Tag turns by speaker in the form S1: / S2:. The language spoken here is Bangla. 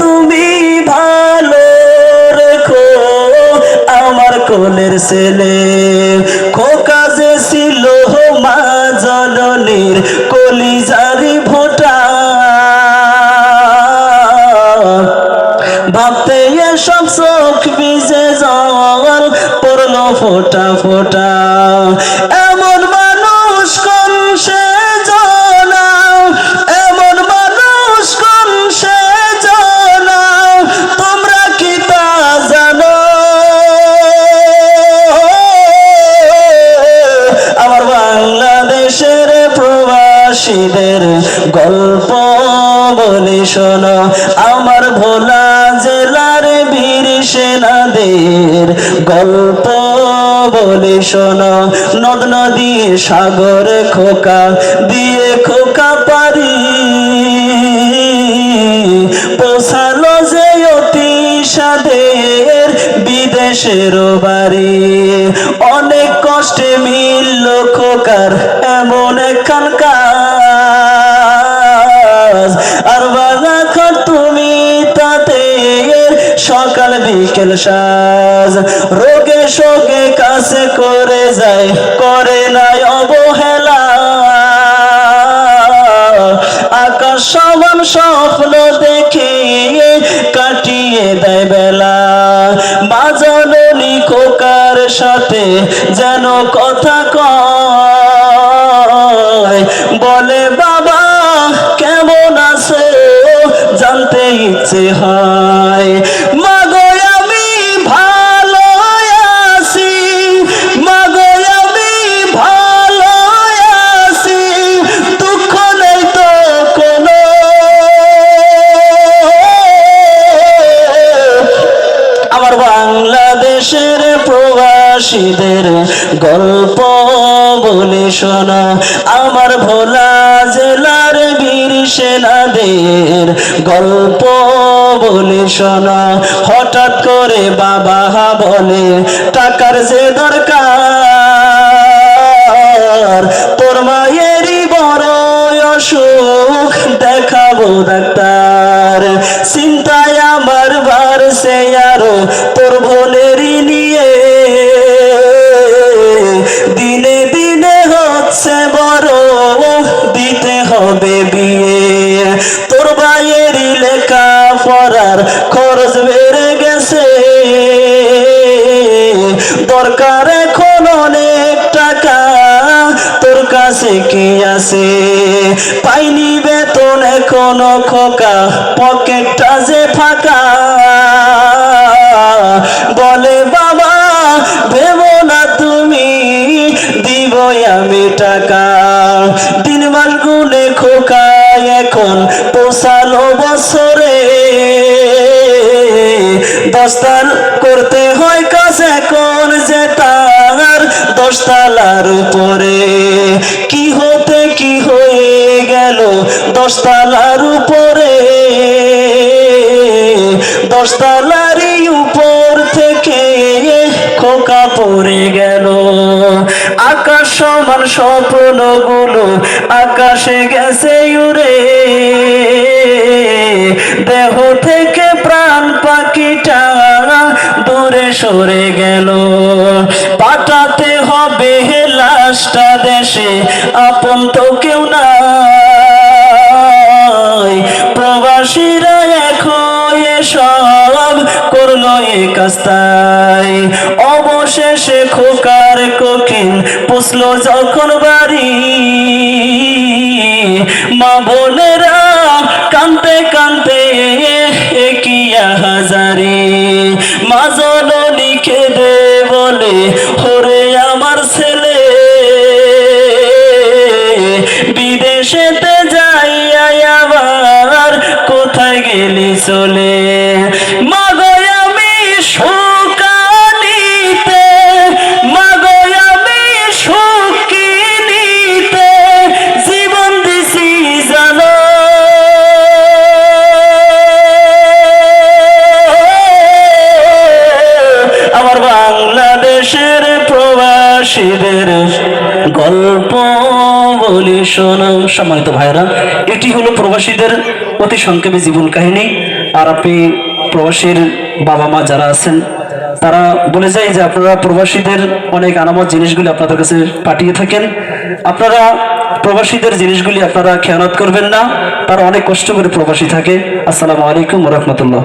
S1: তুমি ভালো রেখো আমার কোলের ছেলে। খোকা যে ছিল মা জননীর কলিজারি ভোটা ভাবতে এসব চোখ ভিজে জল, পড়ল ফোটা ফোটা। প্রবাসীদের গল্প বলি শোনো। আমার ভোলা জেলার বীর সেনাদের গল্প বলি শোনো। নদ, নদী, সাগর, খোকা দিয়ে খোকা পারি। পোষালো যে অতি সাদের বিদেশের বাড়ি। অনেক কষ্টে মিলল খোকার এমন একখান বিকেল সাজ। রোগে শোকে কাছে করে যায়, করে নাই অবহেলা। আকাশ সমান স্বপ্ন দেখে কাটিয়ে দেয় বেলা। বাজানি খোকার সাথে যেন কথা প্রবাসীদের গল্প বলে শোনা। আমার ভোলা জেলার বীর সেনাদের গল্প বলে শোনা। হঠাৎ করে বাবা বলে, টাকার যে দরকার, তোর মায়েরই বড় অসুখ দেখাবো ডাক্তার আছে। পাইনি বেতন এখনও খোকা, পকেটটা যে ফাঁকা। বলে, বাবা, ভেবো না তুমি, দিবই আমি টাকা। দিন মাস গুনে খোকা এখন পোষালো বছরে। দশতাল করতে হয় কাজ এখন যে তার দশতলার উপরে। কি হতে কি হয়ে গেল? দশতলার উপরে। দশতলারই উপর থেকে খোকা পড়ে গেল। আকাশ সমান স্বপ্নগুলো আকাশে গেছে উড়ে। দেহ থেকে প্রাণ পাখিটা দূরে সরে গেল। পাঠাতে হবে লাশটা আপন তো কেউ নাই। প্রবাসীরা এখন সব করল এ কাস্তাই অবশেষে খোকার কোকিন পুষলো যখন বাড়ি, মা বোনেরা কানতে কানতে একিয়া হাজারি বিদেশেতে যাইয়া আবার কোথায় গেলি চলে? জীবন আমার বাংলাদেশের প্রবাসীদের গল্প বলি, শোনো, সম্মানিত ভাইরা এটি হলো প্রবাসীদের অতি সংক্ষেপে জীবন কাহিনী। আর আপনি প্রবাসীর বাবা মা যারা আছেন, তারা বলে যায় যে আপনারা প্রবাসীদের অনেক আনামত জিনিসগুলি আপনাদের কাছে পাঠিয়ে থাকেন। আপনারা প্রবাসীদের জিনিসগুলি আপনারা খেয়ানত করবেন না, তারা অনেক কষ্ট করে প্রবাসী থাকে। আসসালামু আলাইকুম রহমতুল্লাহ।